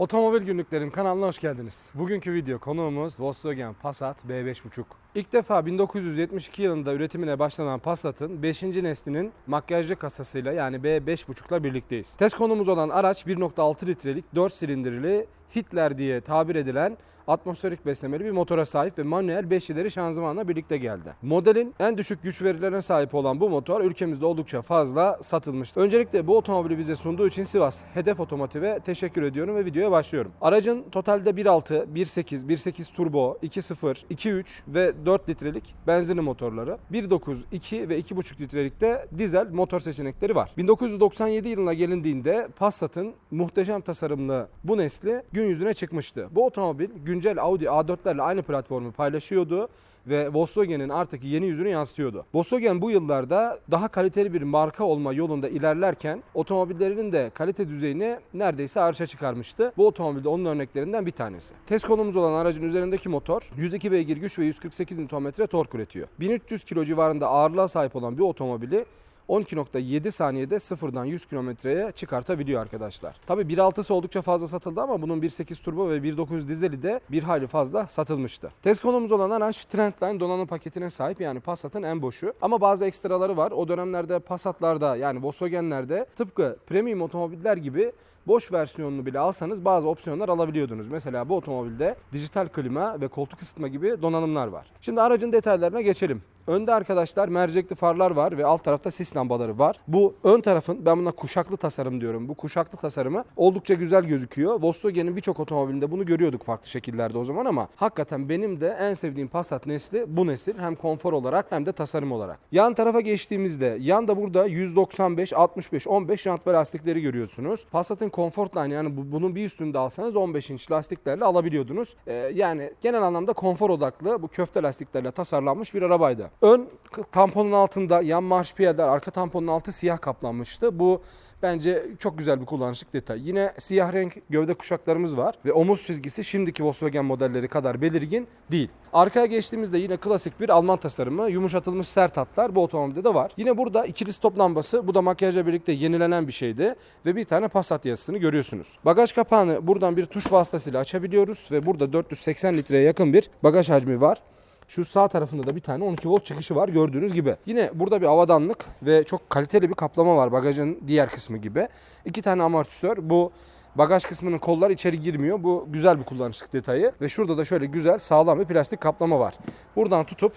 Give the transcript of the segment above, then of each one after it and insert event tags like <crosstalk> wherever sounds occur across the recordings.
Otomobil Günlüklerim kanalına hoş geldiniz. Bugünkü video konuğumuz Volkswagen Passat B5.5. İlk defa 1972 yılında üretimine başlanan Passat'ın 5. neslinin makyajlı kasasıyla yani B5.5 ile birlikteyiz. Test konumuz olan araç 1.6 litrelik 4 silindirli Hitler diye tabir edilen atmosferik beslemeli bir motora sahip ve manuel 5 ileri şanzımanla birlikte geldi. Modelin en düşük güç verilerine sahip olan bu motor ülkemizde oldukça fazla satılmıştı. Öncelikle bu otomobili bize sunduğu için Sivas Hedef Otomotiv'e teşekkür ediyorum ve videoya başlıyorum. Aracın totalde 1.6, 1.8, 1.8 turbo, 2.0, 2.3 ve 4 litrelik benzinli motorları, 1.9, 2 ve 2.5 litrelik de dizel motor seçenekleri var. 1997 yılına gelindiğinde Passat'ın muhteşem tasarımlı bu nesli yüzüne çıkmıştı. Bu otomobil güncel Audi A4'lerle aynı platformu paylaşıyordu ve Volkswagen'in artık yeni yüzünü yansıtıyordu. Volkswagen bu yıllarda daha kaliteli bir marka olma yolunda ilerlerken otomobillerinin de kalite düzeyini neredeyse arşa çıkarmıştı. Bu otomobil de onun örneklerinden bir tanesi. Test konumuz olan aracın üzerindeki motor 102 beygir güç ve 148 Nm tork üretiyor. 1300 kilo civarında ağırlığa sahip olan bir otomobili 12.7 saniyede sıfırdan 100 kilometreye çıkartabiliyor arkadaşlar. Tabi 1.6'sı oldukça fazla satıldı ama bunun 1.8 turbo ve 1.9 dizeli de bir hayli fazla satılmıştı. Test konumuz olan araç Trendline donanım paketine sahip yani Passat'ın en boşu. Ama bazı ekstraları var. O dönemlerde Passat'larda yani Volkswagen'lerde tıpkı premium otomobiller gibi boş versiyonunu bile alsanız bazı opsiyonlar alabiliyordunuz. Mesela bu otomobilde dijital klima ve koltuk ısıtma gibi donanımlar var. Şimdi aracın detaylarına geçelim. Önde arkadaşlar mercekli farlar var ve alt tarafta sis lambaları var. Bu ön tarafın ben buna kuşaklı tasarım diyorum. Bu kuşaklı tasarımı oldukça güzel gözüküyor. Volkswagen'in birçok otomobilinde bunu görüyorduk farklı şekillerde o zaman ama hakikaten benim de en sevdiğim Passat nesli bu nesil. Hem konfor olarak hem de tasarım olarak. Yan tarafa geçtiğimizde yanda burada 195, 65, 15 jant ve lastikleri görüyorsunuz. Passat'ın Comfortline yani bu- bunun bir üstünde alsanız 15 inç lastiklerle alabiliyordunuz. Ee, yani genel anlamda konfor odaklı bu köfte lastiklerle tasarlanmış bir arabaydı. Ön tamponun altında yan marş piyadeler, arka tamponun altı siyah kaplanmıştı. Bu bence çok güzel bir kullanışlık detay. Yine siyah renk gövde kuşaklarımız var ve omuz çizgisi şimdiki Volkswagen modelleri kadar belirgin değil. Arkaya geçtiğimizde yine klasik bir Alman tasarımı, yumuşatılmış sert hatlar bu otomobilde de var. Yine burada ikili stop lambası, bu da makyajla birlikte yenilenen bir şeydi ve bir tane Passat yazısını görüyorsunuz. Bagaj kapağını buradan bir tuş vasıtasıyla açabiliyoruz ve burada 480 litreye yakın bir bagaj hacmi var. Şu sağ tarafında da bir tane 12 volt çıkışı var gördüğünüz gibi. Yine burada bir avadanlık ve çok kaliteli bir kaplama var bagajın diğer kısmı gibi. İki tane amortisör. Bu bagaj kısmının kollar içeri girmiyor. Bu güzel bir kullanışlık detayı. Ve şurada da şöyle güzel sağlam bir plastik kaplama var. Buradan tutup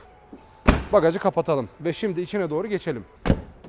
bagajı kapatalım. Ve şimdi içine doğru geçelim.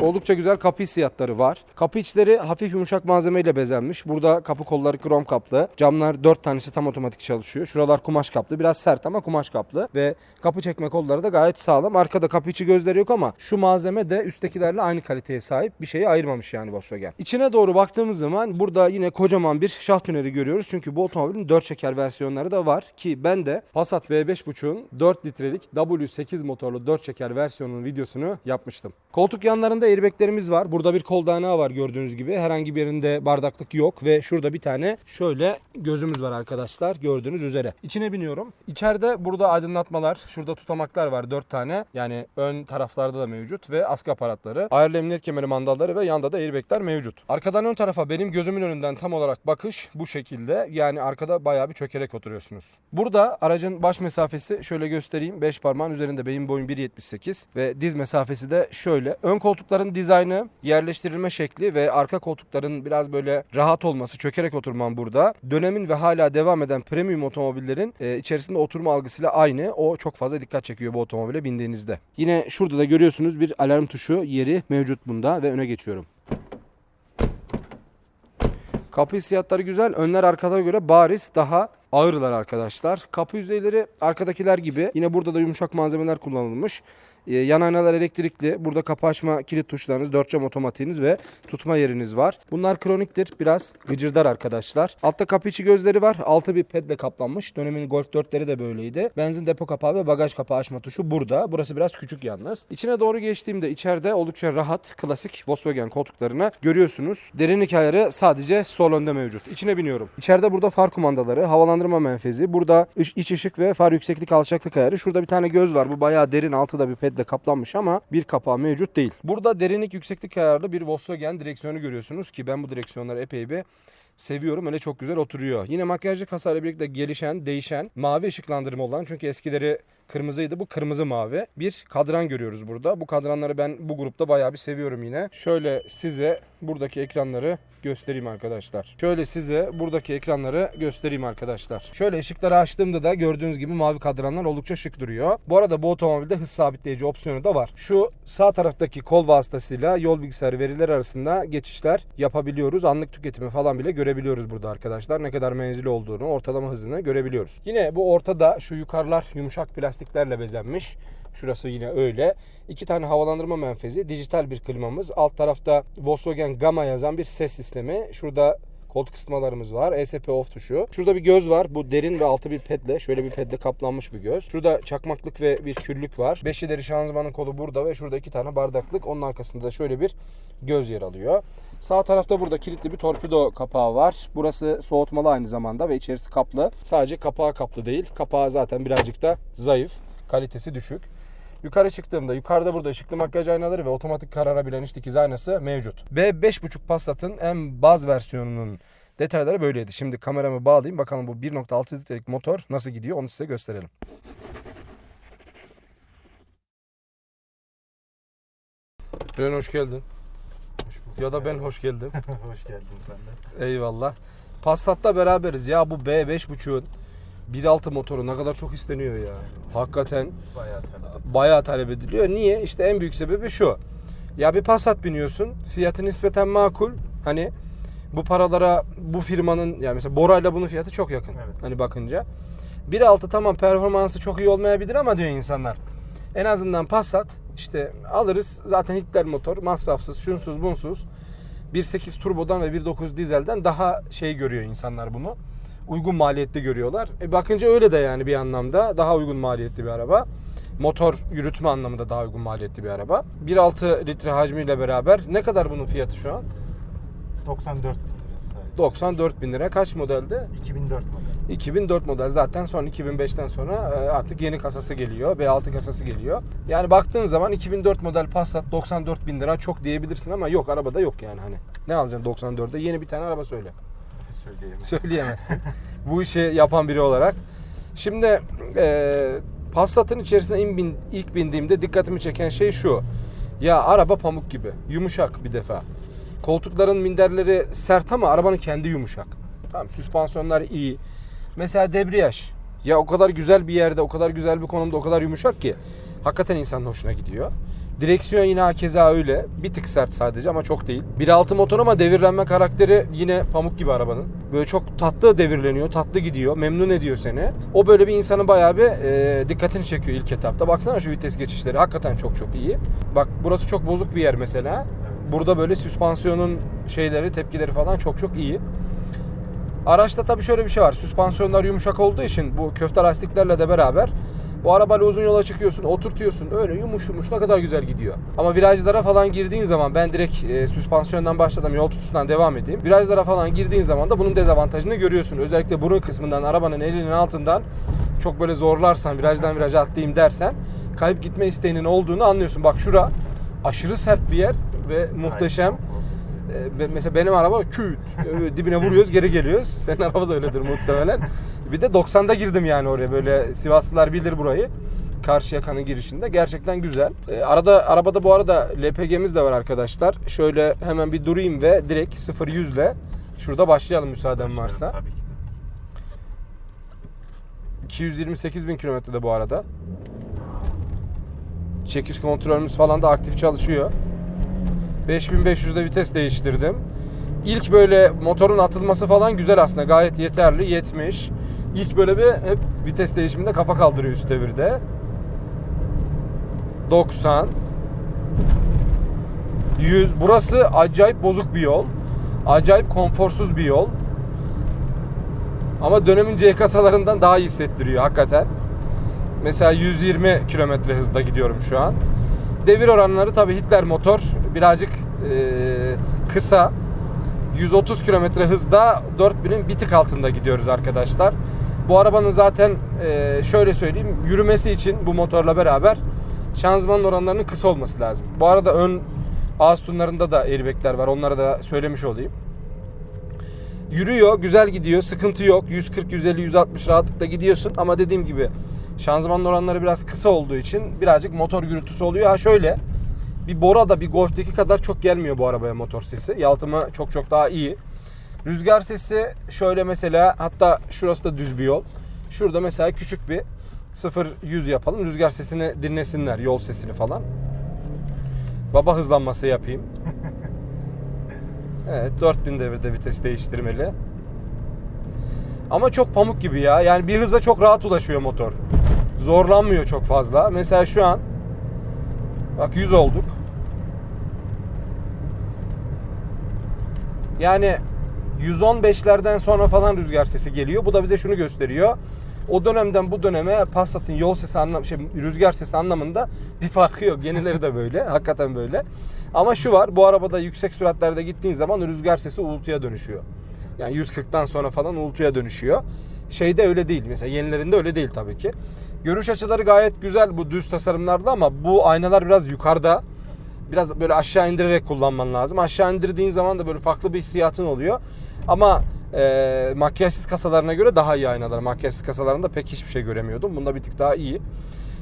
Oldukça güzel kapı hissiyatları var. Kapı içleri hafif yumuşak malzemeyle bezenmiş. Burada kapı kolları krom kaplı. Camlar 4 tanesi tam otomatik çalışıyor. Şuralar kumaş kaplı. Biraz sert ama kumaş kaplı. Ve kapı çekme kolları da gayet sağlam. Arkada kapı içi gözleri yok ama şu malzeme de üsttekilerle aynı kaliteye sahip. Bir şeyi ayırmamış yani Volkswagen. İçine doğru baktığımız zaman burada yine kocaman bir şaft tüneli görüyoruz. Çünkü bu otomobilin 4 çeker versiyonları da var. Ki ben de Passat B5.5'un 4 litrelik W8 motorlu 4 çeker versiyonunun videosunu yapmıştım. Koltuk yanlarında airbaglerimiz var. Burada bir kol dayanağı var gördüğünüz gibi. Herhangi bir yerinde bardaklık yok ve şurada bir tane şöyle gözümüz var arkadaşlar gördüğünüz üzere. İçine biniyorum. İçeride burada aydınlatmalar, şurada tutamaklar var 4 tane. Yani ön taraflarda da mevcut ve askı aparatları. Ayarlı emniyet kemeri mandalları ve yanda da airbagler mevcut. Arkadan ön tarafa benim gözümün önünden tam olarak bakış bu şekilde. Yani arkada bayağı bir çökerek oturuyorsunuz. Burada aracın baş mesafesi şöyle göstereyim. 5 parmağın üzerinde beyin boyum 1.78 ve diz mesafesi de şöyle. Ön koltukların dizaynı, yerleştirilme şekli ve arka koltukların biraz böyle rahat olması, çökerek oturmam burada. Dönemin ve hala devam eden premium otomobillerin e, içerisinde oturma algısıyla aynı. O çok fazla dikkat çekiyor bu otomobile bindiğinizde. Yine şurada da görüyorsunuz bir alarm tuşu yeri mevcut bunda ve öne geçiyorum. Kapı hissiyatları güzel. Önler arkada göre bariz daha ağırlar arkadaşlar. Kapı yüzeyleri arkadakiler gibi. Yine burada da yumuşak malzemeler kullanılmış. Ee, yan aynalar elektrikli. Burada kapı açma kilit tuşlarınız, dört cam otomatiğiniz ve tutma yeriniz var. Bunlar kroniktir. Biraz gıcırdar arkadaşlar. Altta kapı içi gözleri var. Altı bir pedle kaplanmış. Dönemin Golf 4'leri de böyleydi. Benzin depo kapağı ve bagaj kapağı açma tuşu burada. Burası biraz küçük yalnız. İçine doğru geçtiğimde içeride oldukça rahat, klasik Volkswagen koltuklarına görüyorsunuz. Derinlik ayarı sadece sol önde mevcut. İçine biniyorum. İçeride burada far kumandaları, havalandırma menfezi, burada iç, ışık ve far yükseklik alçaklık ayarı. Şurada bir tane göz var. Bu bayağı derin. Altı da bir pedle kaplanmış ama bir kapağı mevcut değil. Burada derinlik yükseklik ayarlı bir Volkswagen direksiyonu görüyorsunuz ki ben bu direksiyonları epey bir seviyorum. Öyle çok güzel oturuyor. Yine makyajlı kasayla birlikte gelişen, değişen mavi ışıklandırma olan çünkü eskileri kırmızıydı. Bu kırmızı mavi. Bir kadran görüyoruz burada. Bu kadranları ben bu grupta bayağı bir seviyorum yine. Şöyle size buradaki ekranları göstereyim arkadaşlar. Şöyle size buradaki ekranları göstereyim arkadaşlar. Şöyle ışıkları açtığımda da gördüğünüz gibi mavi kadranlar oldukça şık duruyor. Bu arada bu otomobilde hız sabitleyici opsiyonu da var. Şu sağ taraftaki kol vasıtasıyla yol bilgisayarı verileri arasında geçişler yapabiliyoruz. Anlık tüketimi falan bile görebiliyoruz burada arkadaşlar. Ne kadar menzili olduğunu, ortalama hızını görebiliyoruz. Yine bu ortada şu yukarılar yumuşak plastiklerle bezenmiş. Şurası yine öyle. İki tane havalandırma menfezi, dijital bir klimamız. Alt tarafta Volkswagen Gamma yazan bir ses sistemi. Şurada koltuk ısıtmalarımız var. ESP off tuşu. Şurada bir göz var. Bu derin ve altı bir pedle. Şöyle bir pedle kaplanmış bir göz. Şurada çakmaklık ve bir küllük var. 5 ileri şanzımanın kolu burada ve şurada iki tane bardaklık. Onun arkasında da şöyle bir göz yer alıyor. Sağ tarafta burada kilitli bir torpido kapağı var. Burası soğutmalı aynı zamanda ve içerisi kaplı. Sadece kapağı kaplı değil. Kapağı zaten birazcık da zayıf. Kalitesi düşük. Yukarı çıktığımda yukarıda burada ışıklı makyaj aynaları ve otomatik kararabilen iç dikiz aynası mevcut. B5.5 Passat'ın en baz versiyonunun detayları böyleydi. Şimdi kameramı bağlayayım bakalım bu 1.6 litrelik motor nasıl gidiyor onu size gösterelim. Ren hoş geldin. Ya da ben hoş geldim. <laughs> Hoş geldin sen de. Eyvallah. Passat'la beraberiz. Ya bu B5.5'un 1.6 motoru ne kadar çok isteniyor ya. Hakikaten Bayağı talep. bayağı talep ediliyor. Niye? İşte en büyük sebebi şu. Ya bir Passat biniyorsun. Fiyatı nispeten makul. Hani bu paralara bu firmanın yani mesela Bora'yla bunun fiyatı çok yakın. Evet. Hani bakınca. 1.6 tamam performansı çok iyi olmayabilir ama diyor insanlar. En azından Passat işte alırız zaten Hitler motor masrafsız, şunsuz, bunsuz. 1.8 turbodan ve 1.9 dizelden daha şey görüyor insanlar bunu. Uygun maliyetli görüyorlar. E bakınca öyle de yani bir anlamda daha uygun maliyetli bir araba. Motor yürütme anlamında daha uygun maliyetli bir araba. 1.6 litre hacmiyle beraber ne kadar bunun fiyatı şu an? 94 bin lira sadece. 94 bin lira. Kaç modelde? 2004 model. 2004 model zaten son 2005'ten sonra e, artık yeni kasası geliyor. B6 kasası geliyor. Yani baktığın zaman 2004 model Passat 94 bin lira çok diyebilirsin ama yok arabada yok yani hani. Ne alacaksın 94'te? Yeni bir tane araba söyle. <laughs> Söyleyemezsin. Bu işi yapan biri olarak. Şimdi e, Passat'ın içerisine in bin- ilk bindiğimde dikkatimi çeken şey şu. Ya araba pamuk gibi. Yumuşak bir defa. Koltukların minderleri sert ama arabanın kendi yumuşak. Tamam süspansiyonlar iyi. Mesela debriyaj. Ya o kadar güzel bir yerde, o kadar güzel bir konumda, o kadar yumuşak ki. Hakikaten insanın hoşuna gidiyor. Direksiyon yine hakeza öyle. Bir tık sert sadece ama çok değil. 1.6 motor ama devirlenme karakteri yine pamuk gibi arabanın. Böyle çok tatlı devirleniyor, tatlı gidiyor, memnun ediyor seni. O böyle bir insanın bayağı bir e, dikkatini çekiyor ilk etapta. Baksana şu vites geçişleri hakikaten çok çok iyi. Bak burası çok bozuk bir yer mesela. Burada böyle süspansiyonun şeyleri, tepkileri falan çok çok iyi. Araçta tabii şöyle bir şey var. Süspansiyonlar yumuşak olduğu için bu köfte lastiklerle de beraber bu arabayla uzun yola çıkıyorsun, oturtuyorsun. Öyle yumuş yumuş ne kadar güzel gidiyor. Ama virajlara falan girdiğin zaman ben direkt e, süspansiyondan başladım, yol tutuşundan devam edeyim. Virajlara falan girdiğin zaman da bunun dezavantajını görüyorsun. Özellikle burun kısmından arabanın elinin altından çok böyle zorlarsan, virajdan viraja atlayayım dersen kayıp gitme isteğinin olduğunu anlıyorsun. Bak şura aşırı sert bir yer ve muhteşem. Ee, be- mesela benim araba küt Öyle dibine vuruyoruz geri geliyoruz. <laughs> Senin araba da öyledir muhtemelen. Bir de 90'da girdim yani oraya böyle Sivaslılar bilir burayı. Karşı yakanın girişinde. Gerçekten güzel. Ee, arada arabada bu arada LPG'miz de var arkadaşlar. Şöyle hemen bir durayım ve direkt 0-100 ile şurada başlayalım müsaaden varsa. Tabii ki de. 228 bin kilometrede bu arada. Çekiş kontrolümüz falan da aktif çalışıyor. 5500'de vites değiştirdim. İlk böyle motorun atılması falan güzel aslında. Gayet yeterli. 70. İlk böyle bir hep vites değişiminde kafa kaldırıyor üst devirde. 90. 100. Burası acayip bozuk bir yol. Acayip konforsuz bir yol. Ama dönemin C kasalarından daha iyi hissettiriyor hakikaten. Mesela 120 kilometre hızda gidiyorum şu an. Devir oranları tabii Hitler motor birazcık e, kısa. 130 kilometre hızda 4000'in bir tık altında gidiyoruz arkadaşlar. Bu arabanın zaten e, şöyle söyleyeyim yürümesi için bu motorla beraber şanzımanın oranlarının kısa olması lazım. Bu arada ön ağız tunlarında da airbagler var. Onları da söylemiş olayım. Yürüyor, güzel gidiyor, sıkıntı yok. 140, 150, 160 rahatlıkla gidiyorsun ama dediğim gibi şanzımanın oranları biraz kısa olduğu için birazcık motor gürültüsü oluyor. Ha şöyle bir Bora'da bir Golf'teki kadar çok gelmiyor bu arabaya motor sesi. Yalıtımı çok çok daha iyi. Rüzgar sesi şöyle mesela hatta şurası da düz bir yol. Şurada mesela küçük bir 0-100 yapalım. Rüzgar sesini dinlesinler. Yol sesini falan. Baba hızlanması yapayım. <laughs> Evet 4000 devirde vites değiştirmeli. Ama çok pamuk gibi ya. Yani bir hıza çok rahat ulaşıyor motor. Zorlanmıyor çok fazla. Mesela şu an bak 100 olduk. Yani 115'lerden sonra falan rüzgar sesi geliyor. Bu da bize şunu gösteriyor. O dönemden bu döneme Passat'ın yol sesi anlam şey rüzgar sesi anlamında <laughs> bir farkı yok. Yenileri de böyle. <laughs> Hakikaten böyle. Ama şu var. Bu arabada yüksek süratlerde gittiğin zaman rüzgar sesi uğultuya dönüşüyor. Yani 140'tan sonra falan uğultuya dönüşüyor. Şeyde öyle değil. Mesela yenilerinde öyle değil tabii ki. Görüş açıları gayet güzel bu düz tasarımlarda ama bu aynalar biraz yukarıda biraz böyle aşağı indirerek kullanman lazım. Aşağı indirdiğin zaman da böyle farklı bir hissiyatın oluyor. Ama e, makyajsız kasalarına göre daha iyi aynalar. Makyajsız kasalarında pek hiçbir şey göremiyordum. Bunda bir tık daha iyi.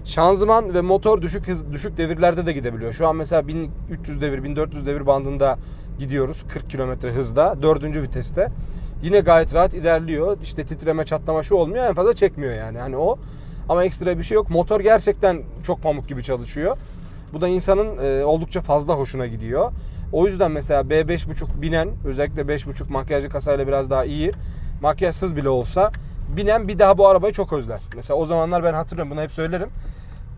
Şanzıman ve motor düşük hız, düşük devirlerde de gidebiliyor. Şu an mesela 1300 devir, 1400 devir bandında gidiyoruz 40 km hızda, dördüncü viteste. Yine gayet rahat ilerliyor. İşte titreme, çatlama şu olmuyor. En fazla çekmiyor yani. Hani o ama ekstra bir şey yok. Motor gerçekten çok pamuk gibi çalışıyor. Bu da insanın e, oldukça fazla hoşuna gidiyor. O yüzden mesela B5.5 binen özellikle 5.5 makyajlı kasayla biraz daha iyi. Makyajsız bile olsa binen bir daha bu arabayı çok özler. Mesela o zamanlar ben hatırlıyorum bunu hep söylerim.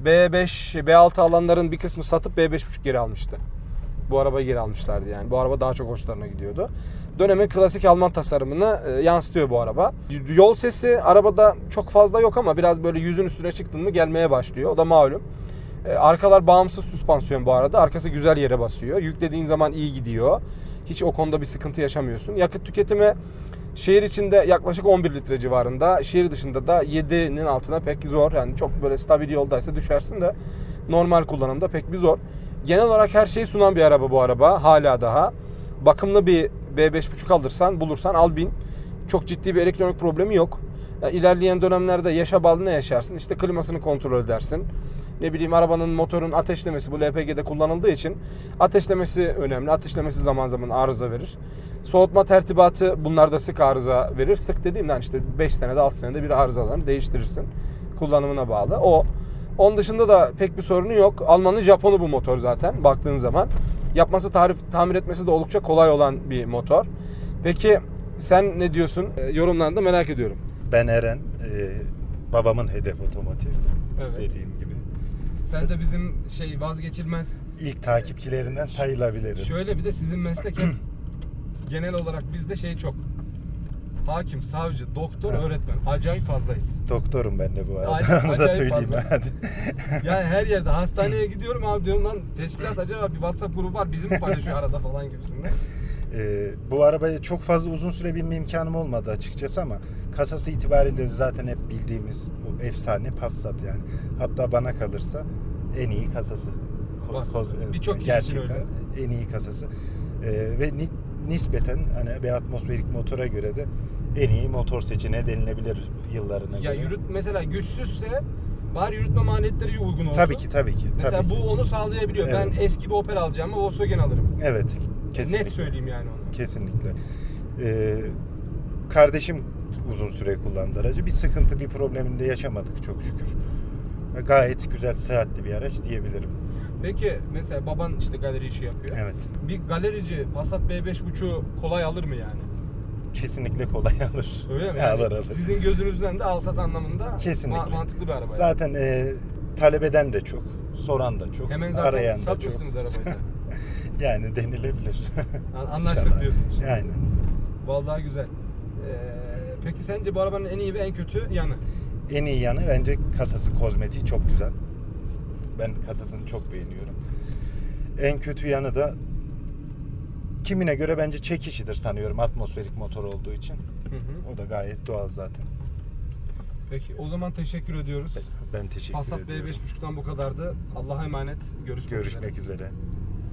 B5, B6 alanların bir kısmı satıp B5.5 geri almıştı. Bu arabayı geri almışlardı yani. Bu araba daha çok hoşlarına gidiyordu. Dönemin klasik Alman tasarımını e, yansıtıyor bu araba. Yol sesi arabada çok fazla yok ama biraz böyle yüzün üstüne çıktın mı gelmeye başlıyor. O da malum. E, Arkalar bağımsız süspansiyon bu arada. Arkası güzel yere basıyor. Yüklediğin zaman iyi gidiyor. Hiç o konuda bir sıkıntı yaşamıyorsun. Yakıt tüketimi şehir içinde yaklaşık 11 litre civarında. Şehir dışında da 7'nin altına pek zor. Yani çok böyle stabil yoldaysa düşersin de normal kullanımda pek bir zor. Genel olarak her şeyi sunan bir araba bu araba. Hala daha. Bakımlı bir B5.5 alırsan, bulursan al bin. Çok ciddi bir elektronik problemi yok. Ya ilerleyen dönemlerde yaşa bağlı ne yaşarsın? İşte klimasını kontrol edersin. Ne bileyim arabanın motorun ateşlemesi bu LPG'de kullanıldığı için ateşlemesi önemli. Ateşlemesi zaman zaman arıza verir. Soğutma tertibatı bunlarda sık arıza verir. Sık dediğimden işte 5 senede 6 senede bir arızalarını değiştirirsin. Kullanımına bağlı. O. Onun dışında da pek bir sorunu yok. Almanı Japonu bu motor zaten baktığın zaman. Yapması, tarif, tamir etmesi de oldukça kolay olan bir motor. Peki sen ne diyorsun? E, yorumlarını da merak ediyorum. Ben Eren. e, babamın hedef otomotiv. Evet. Dediğim gibi. Sen de bizim şey vazgeçilmez İlk takipçilerinden sayılabilirim. Şöyle bir de sizin meslek hep <clears throat> genel olarak bizde şey çok. Hakim, savcı, doktor, Evet. öğretmen. Acayip fazlayız. Doktorum ben de bu arada. Acayip- Onu da söyleyeyim hadi. <laughs> Yani her yerde hastaneye gidiyorum abi diyorum lan teşkilat acaba bir WhatsApp grubu var bizim mi paylaşıyor arada falan gibisinden. <laughs> Ee, bu arabayı çok fazla uzun süre binme imkanım olmadı açıkçası ama kasası itibariyle zaten hep bildiğimiz o efsane Passat yani. Hatta bana kalırsa en iyi kasası. Birçok kişi için Gerçekten en iyi kasası. Ee, ve ni- nispeten hani bir atmosferik motora göre de en iyi motor seçeneği denilebilir yıllarına Ya göre. yürüt mesela güçsüzse bari yürütme maliyetleri uygun olsun. Tabii ki tabii ki. Mesela tabii bu ki. onu sağlayabiliyor. Evet. Ben eski bir Opel alacağımı Volkswagen alırım. Evet. Kesinlikle. Net söyleyeyim yani onu. Kesinlikle. Ee, kardeşim uzun süre kullandı aracı. Bir sıkıntı, bir problemini de yaşamadık çok şükür. Gayet güzel, sıhhatli bir araç diyebilirim. Peki mesela baban işte galeri işi yapıyor. Evet. Bir galerici Passat B5.5'u kolay alır mı yani? Kesinlikle kolay <laughs> alır. Öyle mi? Alır Yani alır. Sizin gözünüzden de alsat anlamında Kesinlikle. ma- mantıklı bir araba. yani. Zaten e, talep eden de çok, soran da çok, Hemen zaten arayan da çok. satmışsınız arabayı. <laughs> yani denilebilir. <laughs> An- Anlaştık İnşallah. diyorsun. Yani. Vallahi güzel. Ee, peki sence bu arabanın en iyi ve en kötü yanı? En iyi yanı bence kasası, kozmetiği çok güzel. Ben kasasını çok beğeniyorum. En kötü yanı da kimine göre bence çekişidir sanıyorum atmosferik motor olduğu için. Hı hı. O da gayet doğal zaten. Peki o zaman teşekkür ediyoruz. Ben teşekkür Passat ediyorum. B5.5'tan bu kadardı. Allah'a emanet. Görüşmek, üzere. Görüşmek üzere.